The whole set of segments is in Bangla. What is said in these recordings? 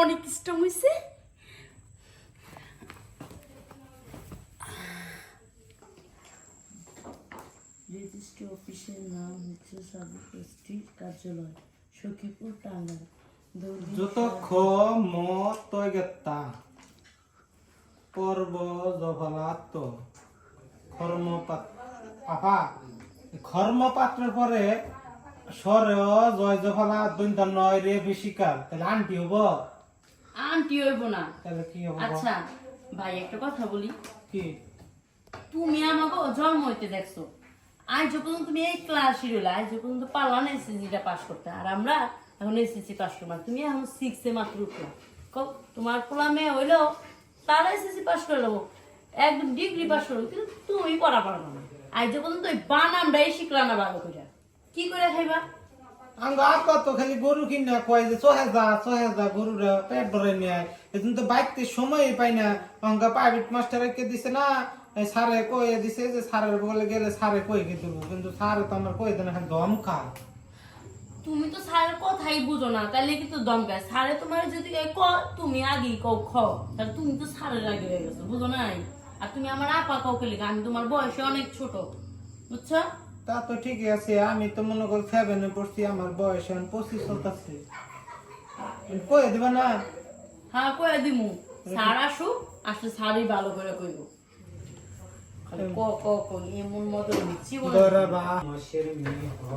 অনেক স্ট্রং হয়েছে রেজিস্ট্রি অফিসের নাম হচ্ছে কার্যালয় সখীপুর টাঙ্গাইল। যত খ ম তয় গেতা পর্ব জফলাত কর্মপাত আপা কর্মপাত্রের পরে সরে জয় জফলা দৈন্ত নয় রে বেশিকাল। তাহলে আন্টি হব আন্টি হইব না। তাহলে কি হব আচ্ছা ভাই একটা কথা বলি। কি? তুমি আমাকে জন্ম হইতে দেখছ। আজ পর্যন্ত তুমি এই ক্লাস শিডিউল আজ পর্যন্ত পারলা না এসএসসিটা পাস করতে। আর আমরা এখন এসএসসি পাস করলাম। তুমি এখন সিক্সে মাত্র উঠল। তোমার পোলা মেয়ে হইল তারা এসএসসি পাস করে নেব একদম ডিগ্রি পাস করব কিন্তু তুমি পড়া পারব না। আজ পর্যন্ত ওই বানামটাই শিখলা না ভালো করে কি করে খাইবা? আঙ্গ আপা তো কয় যে চহে যা চহে যা গরুর পেট পাই না। এই কয়ে দিছে যে স্যারের বলে দম খা তুমি তো স্যারের কথাই বুঝো না তাহলে কিন্তু দমকায় স্যারে তোমার যদি ক, তুমি আগেই কও খ। তাহলে তুমি তো স্যারের আগে হয়ে গেছো, বুঝো নাই? আর তুমি আমার আপা কাউকে লিখে আমি তোমার বয়সে অনেক ছোট, বুঝছ? তা তো ঠিকই আছে আমি তো মনে করি সেভেনে পড়ছি আমার বয়স এখন পঁচিশ চলতেছে কয়ে দেবে না? হ্যাঁ কয়ে দিমু। স্যার আসুক আসলে স্যারই ভালো করে কইব। ক ক ক এমন মতো দিচ্ছি দরা বা মাসের মেয়ে হ।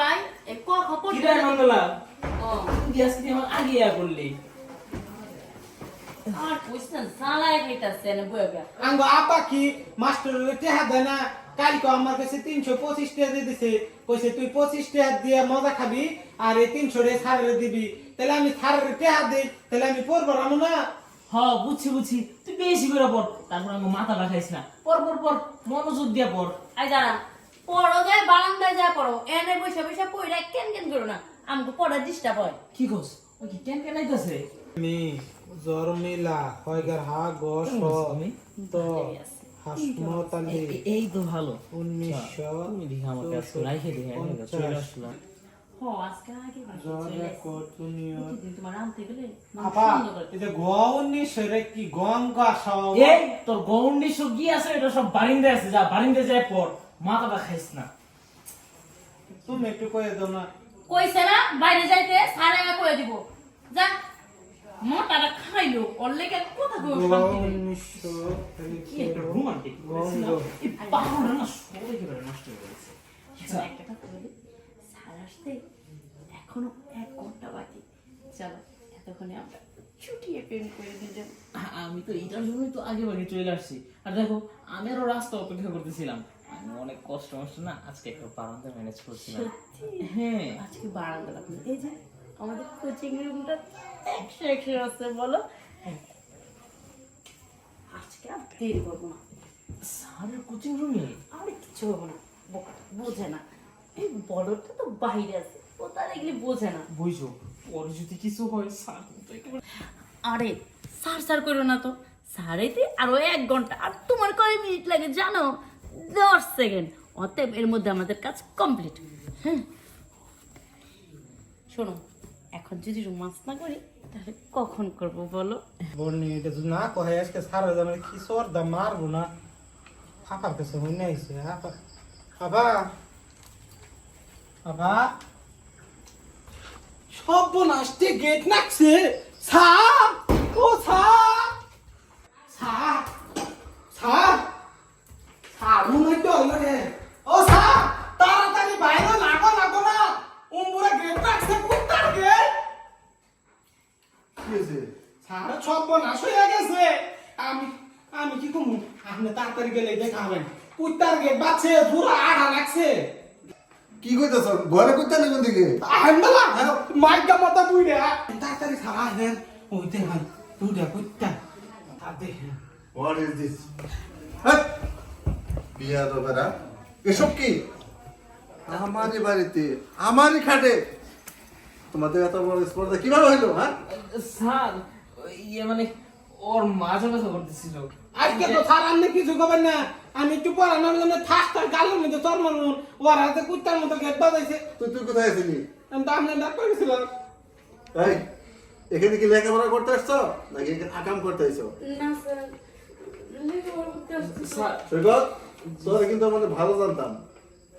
ভাই এই ক খপর কিরা নন্দলা ও। তুই আজকে আমার আগে ইয়া করলি। আর কইছেন সালায় খাইতাছে না বইয়া আপা কি মাস্টার টেহা দেয় না? কালকে আমার কাছে তিনশো পঁচিশ টাকা দিয়ে দিছে। কইছে তুই পঁচিশ টাকা দিয়ে মজা খাবি আর এই তিনশো টাকা সারের দিবি। তাহলে আমি সারের টেহা দিই তাহলে আমি পড়ব রামু না? হ বুঝছি বুঝছি। তুই বেশি করে পড় তারপর আমার মাথা লাগাইস না। পর পর পর। মনোযোগ দিয়া পড় আই দাঁড়া পড়ো যায় বারান্দায় যায় পড়ো এনে বসে বসে পড়ে কেন কেন করো না? আমাকে পড়া ডিস্টার্ব হয় কি কস ওই কি কেন কেন আইতাছে? মি জ্বর মিলা হয়গার হা গ স আমি? তো। হাসমত আলী এই তো ভালো। উনিশশো তুমি দেখি আমার কাছে রাইখে দেখে চলে আসলাম। আজকে মাথাটা খাইস না। তুমি একটু কয়ে দাও না। কইছে না বাইরে যাইতে সারে কয়ে দিব। যা ওর লেগে কথা কই শান্তি কি একটা রোমান্টিক এই পাহাড়টা না সব একেবারে নষ্ট হয়ে গেছে। একটা কথা বলি। স্যার আসতে এখনও এক ঘণ্টা বাকি। চলো এতক্ষণে আমরা ছুটিয়ে প্রেম করে দিলাম আমি তো এটার জন্যই তো আগে বাগে চলে আসছি। আর দেখো আমি আরও রাস্তা অপেক্ষা করতেছিলাম। আমি অনেক কষ্ট মষ্ট না আজকে একটা বারান্দা ম্যানেজ করছিলাম। হ্যাঁ। আজকে বারান্দা লাগবে। এই যে আমাদের কোচিং রুমটা একশো একশো আছে বলো? আজকে আর দেরি করব না। স্যারের কোচিং রুমে আর কিছু হব না বোঝে না। এই বলটা তো বাইরে আছে ও তার এগুলি বোঝে না। বুঝছ ওর যদি কিছু হয় স্যার আরে স্যার স্যার করো না তো। স্যারেতে আরও এক ঘণ্টা আর তোমার কয় মিনিট লাগে জানো? দশ সেকেন্ড। অতএব এর মধ্যে আমাদের কাজ কমপ্লিট হ্যাঁ। শোনো এখন যদি রোমান্স না করি, তাহলে কখন করব বলো? বলনি এটা যদি না কহে আজকে সারা দাম কি সর দাম মারবো না? ফাঁকা কাছে হইনে আইছে আপা আপা আপা। সব নাচতে গেট নাকছে সা ও সাপ কি হয়েছে সারা সব হয়ে গেছে। আমি আমি কি কমু আপনি তাড়াতাড়ি গেলে দেখাবেন কুত্তার গেট পুরো আড়া লাগছে। কি কইতেছ? ঘরে কইতে না কোন দিকে? মাইকা মাথা বুইড়ে তাড়াতাড়ি সারা ওই দেখেন কুত্তা। তা দেখেন। হোয়াট ইজ দিস বিয়া তো এসব কি? আমারই বাড়িতে আমারই খাটে। তোমাদের এত বড় স্পর্ধা কীভাবে হইল হ্যাঁ? স্যার ইয়ে মানে ওর মাঝে মাঝে করতেছিল। আজকে তো স্যার আপনি কিছু করবেন না। আমি একটু পড়ানোর জন্য থাকতাম গালের মধ্যে চর মারুন ওর হাতে কুত্তার মতো গেট বাজাইছে। তুই তুই কোথায় আছিলি? আমি তো আপনার ডাক্তার গেছিলাম। এই এখানে কি লেখাপড়া করতে আসছো? নাকি এখানে আকাম করতে আসছো না স্যার। লেখাপড়া করতে আসছি স্যার সৈকত তোরা কিন্তু আমাদের ভালো জানতাম।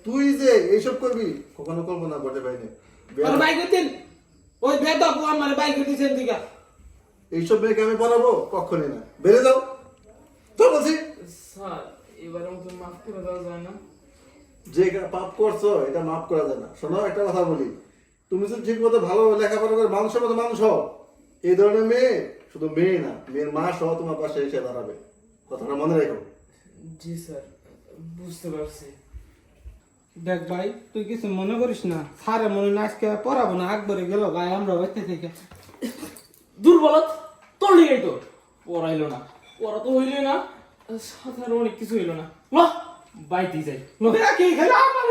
তুই যে এইসব করবি কখনো কল্পনা করতে পারিনি। আর বাইক দিন ওই বেদক আমার বাইক দিছেন দিকা এইসব মেয়েকে আমি পড়াবো কখনই না। বেড়ে যাও। তো বলছি। স্যার মতো মাফ করে দেওয়া যায় না। যে পাপ করছ এটা মাফ করা যায় না। শোনো একটা কথা বলি। তুমি যদি ঠিক মতো ভালো লেখাপড়া করে মানুষের মতো মানুষ হও এই ধরনের মেয়ে শুধু মেয়ে না মেয়ের মা সহ তোমার পাশে এসে দাঁড়াবে। কথাটা মনে রেখো। জি স্যার বুঝতে পারছি। দেখ ভাই তুই কিছু মনে করিস না। সারে মনে না আজকে পড়াবো না আকবরে গেল ভাই আমরা বাচ্চা থেকে। দুর্বল তোর লিগেই তো। পড়াইলো না। পড়া তো হইলে না। সাধারণ অনেক কিছু হইল না। বাইতে যাই। কি খেলা? আমার